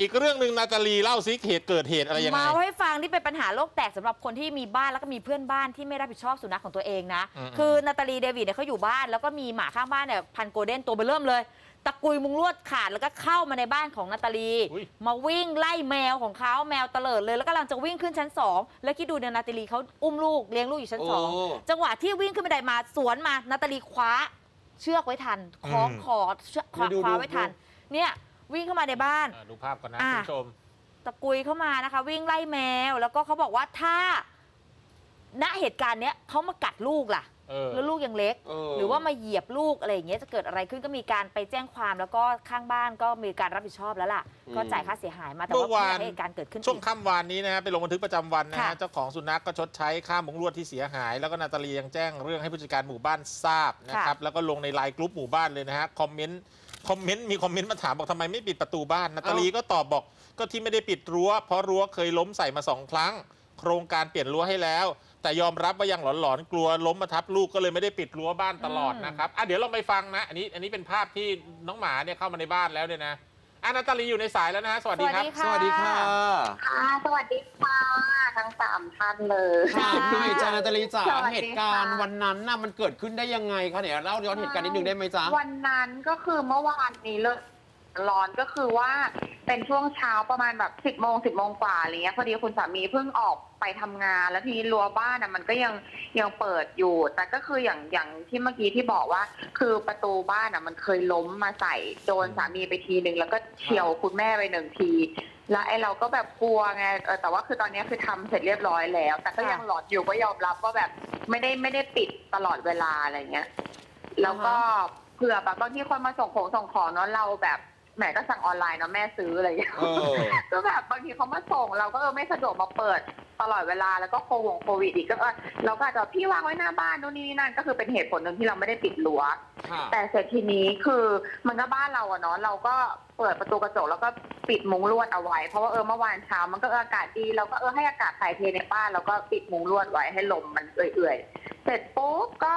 อีกเรื่องหนึ่งนาตาลีเล่าซิเหตุเกิดเหตุอะไรยังไงมาให้ฟังที่เป็นปัญหาโลกแตกสำหรับคนที่มีบ้านแล้วก็มีเพื่อนบ้านที่ไม่รับผิดชอบสุนัขของตัวเองนะ อืมคือนาตาลีเดวิดเนี่ยเขาอยู่บ้าน แล้วก็มีหมาข้างบ้านเนี่ยพันโกลเด้นตัวเบอเริ่มเลย ตะกุยมุงลวดขาดแล้วก็เข้ามาในบ้านของนาตาลี อุ๊ย มาวิ่งไล่แมวของเขาแมวเตลิดเลยแล้วกำลังจะวิ่งขึ้นชั้นสองแล้วคิดดูเนี่ยนาตาลีเขาอุ้มลูกเลี้ยงลูกอยู่ชั้นสอง โอ้ จังหวะที่วิ่งขึ้นบันไดมาสวนมานาตาลีคว้า เชือกไว้ทันคล้องคอเชือกคว้าดูดูคว้าไว้ทัน ดู เนี่ย วิ่งเข้ามาในบ้าน อะดูภาพก่อนนะอะ คุณผู้ชม ตะกุยเข้ามานะคะ วิ่งไล่แมว แล้วก็เขาบอกว่าถ้า ณเหตุการณ์เนี้ยเขามากัดลูกล่ะ เออ แล้วลูกยังเล็ก เออ หรือว่ามาเหยียบลูกอะไรอย่างเงี้ยจะเกิดอะไรขึ้นก็มีการไปแจ้งความแล้วก็ข้างบ้านก็มีการรับผิดชอบแล้วล่ะก็จ่ายค่าเสียหายมาแต่ว่าเมื่อวานไม่ให้เหตุการณ์เกิดขึ้นช่วงอีก ค่ำวานนี้นะฮะไปลงบันทึกประจำวันนะฮะค่ะ เจ้าของสุนัขก็ชดใช้ค่ามุงลวดที่เสียหาย แล้วก็นาตาลียังแจ้งเรื่องให้ผู้จัดการหมู่บ้านทราบนะครับแล้วก็ลงในไลน์กลุ่มหมู่บ้านเลยนะฮะคอมเมนต์ คอมเมนต์มีคอมเมนต์มาถามบอกทำไมไม่ปิดประตูบ้านนาตาลีก็ตอบบอกก็ที่ไม่ได้ปิดรั้ว เพราะรั้วเคยล้มใส่มาสองครั้ง โครงการเปลี่ยนรั้วให้แล้ว แต่ยอมรับว่ายังหลอนๆกลัวล้มมาทับลูกก็เลยไม่ได้ปิดรั้วบ้านตลอดอืมนะครับอะเดี๋ยวเราไปฟังนะ อันนี้อันนี้เป็นภาพที่น้องหมาเนี่ยเข้ามาในบ้านแล้วเนี่ยนะ อะนาตาลีอยู่ในสายแล้วนะฮะสวัสดีครับ สวัสดีค่ะ ค่ะสวัสดีค่ะทั้งสามท่านเลย ถามหน่อยจ้านาตาลีจ๋าสวัสดีค่ะ เหตุการณ์วันนั้นน่ะมันเกิดขึ้นได้ยังไงคะเนี่ยเล่าย้อนเหตุการณ์นิดนึงได้ไหมจ๊ะ วันนั้นก็คือเมื่อวานนี้เลิกร้อนก็คือว่า เป็นช่วงเช้าประมาณแบบสิบโมงสิบโมงกว่าอะไรเงี้ยพอดีคุณสามีเพิ่งออกไปทำงาน แล้วทีนี้รั้วบ้านอะมันก็ยังยังเปิดอยู่ แต่ก็คืออย่างอย่างที่เมื่อกี้ที่บอกว่า คือประตูบ้านอะมันเคยล้มมาใส่โดนสามีไปทีหนึ่งแล้วก็เฉียวคุณแม่ไปหนึ่งที แล้วไอ้เราก็แบบกลัวไงเออแต่ว่าคือตอนนี้คือทำเสร็จเรียบร้อยแล้ว แต่ก็ยังหลอดอยู่ก็ยอมรับว่าแบบไม่ได้ไม่ได้ปิดตลอดเวลาอะไรเงี้ยแล้วก็เผื่อแบบบางที่คนมาส่งของส่งของเนาะเราแบบ แหมก็สั่งออนไลน์เนาะแม่ซื้ออะไรอย่างเงี้ยเออ ก็แบบบางทีเขามาส่งเราก็เออไม่สะดวกมาเปิดตลอดเวลาแล้วก็โควงโควิดอีกก็เออเราก็อาจจะพี่วางไว้หน้าบ้านนู่นนี่นั่นก็คือเป็นเหตุผลหนึ่งที่เราไม่ได้ปิดรั้ว ค่ะแต่เสร็จทีนี้คือมันก็บ้านเราอะเนาะเราก็เปิดประตูกระจกแล้วก็ปิดมุ้งลวดเอาไว้ เพราะว่าเออเมื่อวานเช้ามันก็เอออากาศดีเราก็เออให้อากาศถ่ายเทในบ้านแล้วก็ปิดมุ้งลวดไว้ให้ลมมันเอื่อยๆ เสร็จปุ๊บก็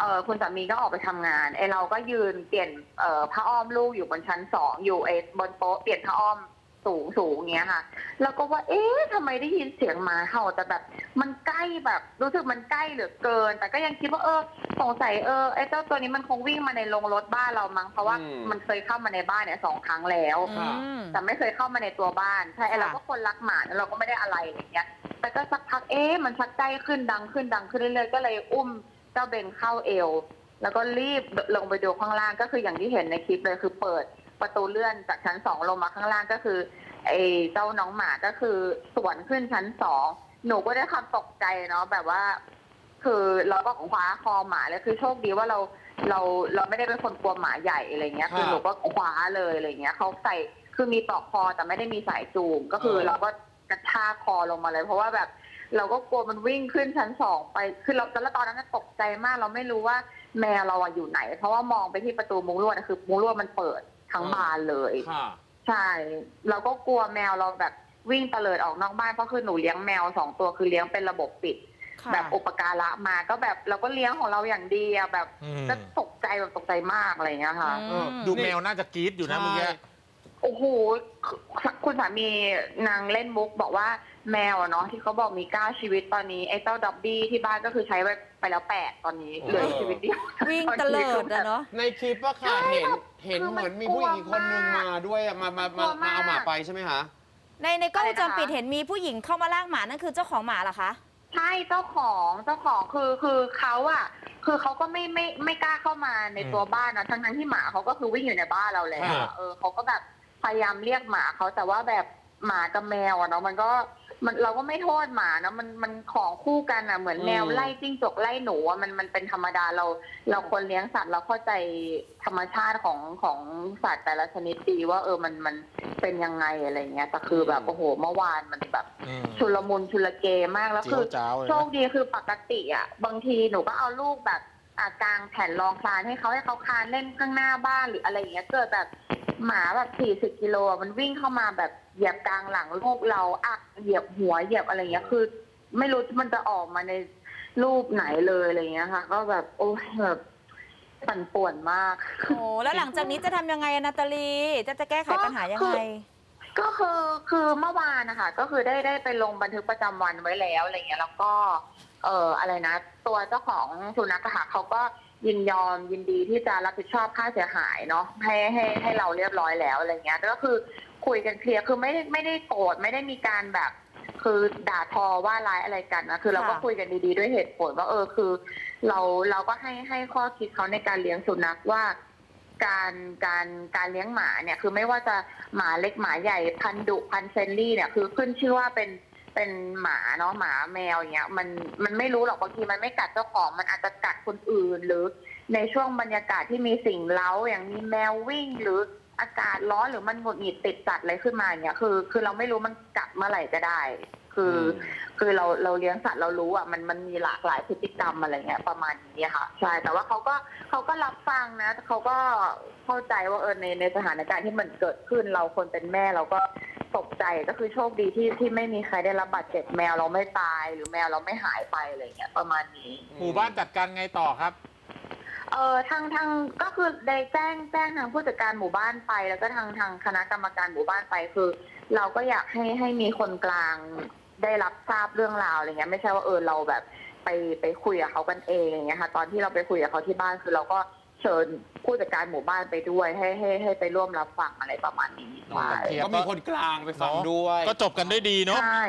เออคุณสามีก็ออกไปทำงานไอเราก็ยืนเปลี่ยนเอ่อผ้าอ้อมลูกอยู่บนชั้นสองอยู่ไอบนโต๊ะเปลี่ยนผ้าอ้อมสูงสูงๆเงี้ยค่ะแล้วก็ว่า เอ๊ะทำไมได้ยินเสียงหมาเห่าแต่แบบ มันใกล้แบบ รู้สึกมันใกล้เหลือเกิน แต่ก็ยังคิดว่าเออสงสัยเออไอ้เจ้าตัวนี้มันคงวิ่งมาในโรงรถบ้านเรามั้งเพราะว่าอืม มันเคยเข้ามาในบ้านเนี่ยสองครั้งแล้ว อืม แต่ไม่เคยเข้ามาในตัวบ้านใช่ไอ้เราค่ะก็คนรักหมาเราก็ไม่ได้อะไรอย่างเงี้ย แต่ก็สักพักเอ๊ะมันชักใกล้ขึ้นดังขึ้นดังขึ้นเรื่อยๆก็เลยอุ้ม เจ้าเบนเข้าเอว แล้วก็รีบลงไปดูข้างล่างก็คืออย่างที่เห็นในคลิปเลยคือเปิดประตูเลื่อนจากชั้นสองลงมาข้างล่างก็คือไอ้เจ้าน้องหมาก็คือสวนขึ้นชั้นสองหนูก็ได้ความตกใจเนาะแบบว่า คือเราก็คว้าคอหมาเลยคือโชคดีว่าเราเราเราไม่ได้เป็นคนกลัวหมาใหญ่อะไรเงี้ย คือครับหนูก็คว้าเลยอะไรเงี้ยเขาใส่คือมีปลอกคอแต่ไม่ได้มีสายจูงก็คือเออเราก็กระชากคอลงมาเลย เพราะว่าแบบ เราก็กลัวมันวิ่งขึ้นชั้นสองไป คือเราแล้วตอนนั้นนะตกใจมาก เราไม่รู้ว่าแมวเราอะอยู่ไหน เพราะว่ามองไปที่ประตูมุ้งลวดอะคือมุ้งลวดมันเปิดทั้งบานเลย ค่ะ ใช่ เราก็กลัวแมวเราแบบวิ่งเตลิดออกนอกบ้านเพราะคือหนูเลี้ยงแมวสองตัวคือเลี้ยงเป็นระบบปิด ค่ะ แบบอุปการะมาก็แบบเราก็เลี้ยงของเราอย่างดีอะแบบอืม ก็ตกใจแบบตกใจมากอะไรอย่างเงี้ยค่ะ อืม ดูแมวน่าจะกรี๊ดอยู่นะเมื่อกี้ ใช่ โอ้โหคุณสามีนางเล่นมุกบอกว่าแมวอะเนาะที่เขาบอกมีเก้าชีวิตตอนนี้ไอ้เจ้าดับบี้ที่บ้านก็คือใช้ไปไปแล้วแปดตอนนี้โอ้เหลือชีวิตเดียววิ่งเตลิดอะเนาะ ในคลิปว่าค่ะใช่เห็นแบบเห็นคือเหมันมือนมีผู้หญิงอีกคนนึงกลัวมามากด้วยอะมามามากลัวมากมาเอาหมาไปใช่ไหมคะ ในในกล้องวงจรปิดอะไรนะคะเห็นมีผู้หญิงเข้ามาล่างหมานั่นคือเจ้าของหมาเหรอคะใช่เจ้าของเจ้าของคือคือเขาอะคือเขาก็ไม่ไม่ไม่กล้าเข้ามาในอืมตัวบ้านนะทั้งทั้งที่หมาเขาก็คือวิ่งอยู่ในบ้านเราแล้วอ่าอะเออเขาก็แบบ พยายามเรียกหมาเขาแต่ว่าแบบหมากับแมวอะเนาะมันก็มันเราก็ไม่โทษหมานะมันมันของคู่กันอะเหมือนแมวอืมไล่จิ้งจกไล่หนูอะมันมันเป็นธรรมดาเรา เราคนเลี้ยงสัตว์เราเข้าใจธรรมชาติของของสัตว์แต่ละชนิดดีว่าเออมันมันเป็นยังไงอะไรเงี้ยแต่คือแบบโอ้โหเมื่อวานมันแบบ อืมชุลมุนชุลเกมากแล้วเจีคืยวอ จ้าวเลยโชนะคดีคือปกติอะ บางทีหนูก็เอาลูกแบบ อ่ากางแผ่นรองคลานให้เขาให้เขาคลานเล่นข้างหน้าบ้านหรืออะไรอย่างเงี้ยเกิดแบบหมาแบบสี่สิบกิโลอะมันวิ่งเข้ามาแบบเหยียบกลางหลังลูกเราอักเหยียบหัวเหยียบอะไรเงี้ยคือ ไม่รู้มันจะออกมาในรูปไหนเลยอะไรเงี้ยค่ะ ก็แบบโอ้ยแบบปั่นป่วนมาก โอ้แล้วหลังจากนี้จะทำยังไงอะนาตาลี จะจะแก้ไขปัญหายังไงก็คือ คือเมื่อวานนะคะก็คือได้ได้ไปลงบันทึกประจำวันไว้แล้วอะไรเงี้ยแล้วก็เอ่ออะไรนะ ตัวเจ้าของสุนัขอะค่ะเขาก็ยินยอมยินดีที่จะรับผิดชอบค่าเสียหายเนาะให้ให้ให้เราเรียบร้อยแล้วอะไรเงี้ยก็คือคุยกันเคลียร์คือไม่ได้ไม่ได้โกรธไม่ได้มีการแบบ คือด่าทอว่าร้ายอะไรกันนะคือเราก็ค่ะ คุยกันดีๆด้วยเหตุผลว่าเออคือ เราเราก็ให้ให้ข้อคิดเขาในการเลี้ยงสุนัขว่า การการการเลี้ยงหมาเนี่ยคือไม่ว่าจะหมาเล็กหมาใหญ่พันดุพันเฟรนลี่เนี่ยคือขึ้นชื่อว่าเป็นเป็นหมาเนาะหมาแมวอย่างเงี้ยมันมันไม่รู้หรอกบางทีมันไม่กัดเจ้าของมันอาจจะกัดคนอื่น หรือในช่วงบรรยากาศที่มีสิ่งเล้าอย่างมีแมววิ่งหรืออากาศร้อนหรือมันหงุดหงิดติดจัดอะไรขึ้นมาอย่างเงี้ยคือ คือเราไม่รู้มันกัดเมื่อไหร่ก็ได้ คือคือเราเราเลี้ยงสัตว์เรารู้อะมันมันมีหลากหลายพฤติกรรมอะไรเงี้ยประมาณนี้ค่ะใช่แต่ว่าเขาก็เขาก็รับฟังนะเขาก็เข้าใจว่าเออในในสถานการณ์ที่มันเกิดขึ้นเราคนเป็นแม่เราก็ตกใจก็คือโชคดีที่ที่ไม่มีใครได้รับบาดเจ็บแมวเราไม่ตายหรือแมวเราไม่หายไปอะไรเงี้ยประมาณนี้ หมู่บ้านจัดการไงต่อครับ เออทางทางก็คือได้แจ้งแจ้งทางผู้จัดการหมู่บ้านไป แล้วก็ทางทางคณะกรรมการหมู่บ้านไปคือ เราก็อยากให้ให้มีคนกลาง ได้รับทราบเรื่องราวอะไรเงี้ยไม่ใช่ว่าเออเราแบบไปไปคุยกับเขากันเองอย่างเงี้ยค่ะ ตอนที่เราไปคุยกับเขาที่บ้านคือเราก็เชิญผู้จัดการหมู่บ้านไปด้วยให้ให้ให้ไปร่วมรับฟังอะไรประมาณนี้อ๋อใช่เคลียร์ก็มีคนกลางไปฟังด้วย ก็จบกันด้วยดีเนาะ ใช่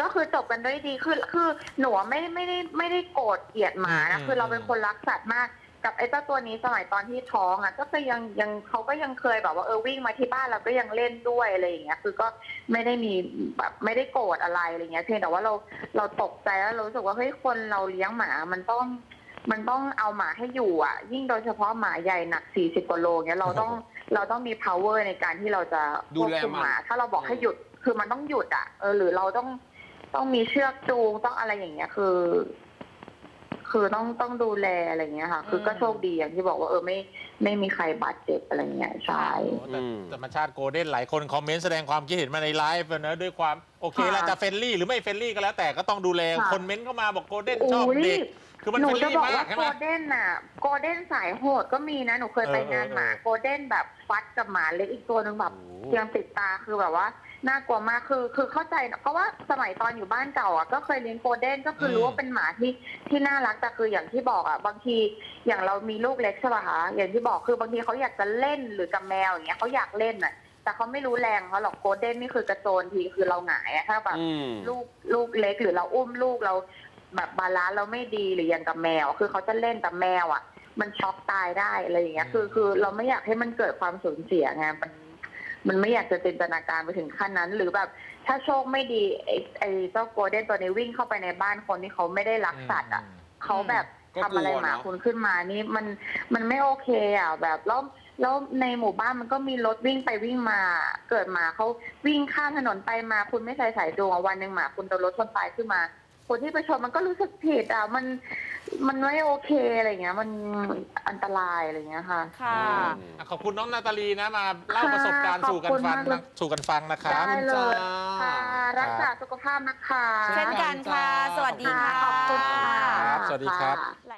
ก็คือจบกันด้วยดีคือคือหนูอะไม่ไม่ได้ไม่ได้โกรธเกลียดหมานะอืมคือเราเป็นคนรักสัตว์มาก กับไอ้เจ้าตัวนี้สมัยตอนที่ท้องอะ ก็คือยังยังเขาก็ยังเคยแบบว่าเออวิ่งมาที่บ้านเราก็ยังเล่นด้วยอะไรอย่างเงี้ย คือก็ไม่ได้มีแบบไม่ได้โกรธอะไรอะไรเงี้ยเพียงแต่ว่าเราเราตกใจแล้วเรารู้สึกว่าเฮ้ยคนเราเลี้ยงหมามันต้อง มันต้องเอาหมาให้อยู่อะ ยิ่งโดยเฉพาะหมาใหญ่หนักสี่สิบกว่าโลเงี้ยเราต้องเราต้องมี power ในการที่เราจะดูควบแลคุมมันหมา ถ้าเราบอกให้หยุดคือมันต้องหยุดอะเออหรือเราต้องต้องมีเชือกจูงต้องอะไรอย่างเงี้ยคือ คือต้องต้องดูแลอะไรเงี้ยค่ะ คือก็อืมโชคดีอย่างที่บอกว่าเออไม่ไม่มีใครบาดเจ็บอะไรเงี้ยใช่แต่อืมธรรมชาติโกลเด้นหลายคนคอมเมนต์แสดงความคิดเห็นมาในไลฟ์นะด้วยความโอเคค่ะเราจะเฟรนลี่หรือไม่เฟรนลี่ก็แล้วแต่ก็ต้องดูแลค่ะ คนเมนต์เข้ามาบอกโกลเด้นโอ้ชอบเด็กยคือมันหนูเฟรนจะลี่บอกมากว่าใช่โกไหม ลเด้นน่ะโกลเด้นสายโหดก็มีนะ หนูเคยไปเออเอองานหมาเออโกลเด้นแบบฟัดกับหมาเล็กอีกตัวหนึ่งแบบโอ้โห ยังติดตาคือแบบว่า น่ากลัวมากคือคือเข้าใจนะเพราะว่าสมัยตอนอยู่บ้านเก่าอะก็เคยเลี้ยงโกลเด้นก็คือรู้ว่าเป็นหมาที่ที่น่ารักแต่คืออย่างที่บอกอะบางทีอย่างเรามีลูกเล็กใช่ป่ะคะอย่างที่บอกคือบางทีเขาอยากจะเล่นหรือกับแมวอย่างเงี้ยเขาอยากเล่นอะแต่เขาไม่รู้แรงเขาหรอกโกลเด้นนี่คือกระโจนทีคือเราหงายอะถ้าแบบอืม ลูกลูกเล็กหรือเราอุ้มลูกเรา แบบบาลานซ์เราไม่ดีหรืออย่างกับแมว คือเขาจะเล่นแต่แมวอะ มันช็อกตายได้อะไรอย่างเงี้ย คือคือเราไม่อยากให้มันเกิดความสูญเสียไงมัน มันไม่อยากจะจินตนาการไปถึงขั้นนั้น หรือแบบถ้าโชคไม่ดีไอ้ไอ้เจ้าโกลเด้นตัวนี้วิ่งเข้าไปในบ้านคนที่เขาไม่ได้รักสัตว์อะเขาแบบก็ทำอะไรกลัวหมาเนอะคุณขึ้นมานี่มันมันไม่โอเคอะแบบแล้วแล้วในหมู่บ้านมันก็มีรถวิ่งไปวิ่งมา เกิดหมาเขาวิ่งข้ามถนนไปมา คุณไม่ใส่สายจูงอะวันหนึ่งหมาคุณโดนรถชนตายขึ้นมา คนที่ไปชนมันก็รู้สึกผิดอะมัน มันไม่โอเคอะไรเงี้ย มันอันตรายอะไรเงี้ยค่ะ ค่ะ อะขอบคุณน้องนาตาลีนะมาเล่าประสบการณ์ค่ะสู่กันขอบคุณฟังมากเลยนะสู่กันฟังนะครับได้เลยจ้าค่ะ รักษาสุขภาพนะคะ เช่นกันค่ะ สวัสดีค่ะ ขอบคุณค่ะ ครับสวัสดีครับค่ะ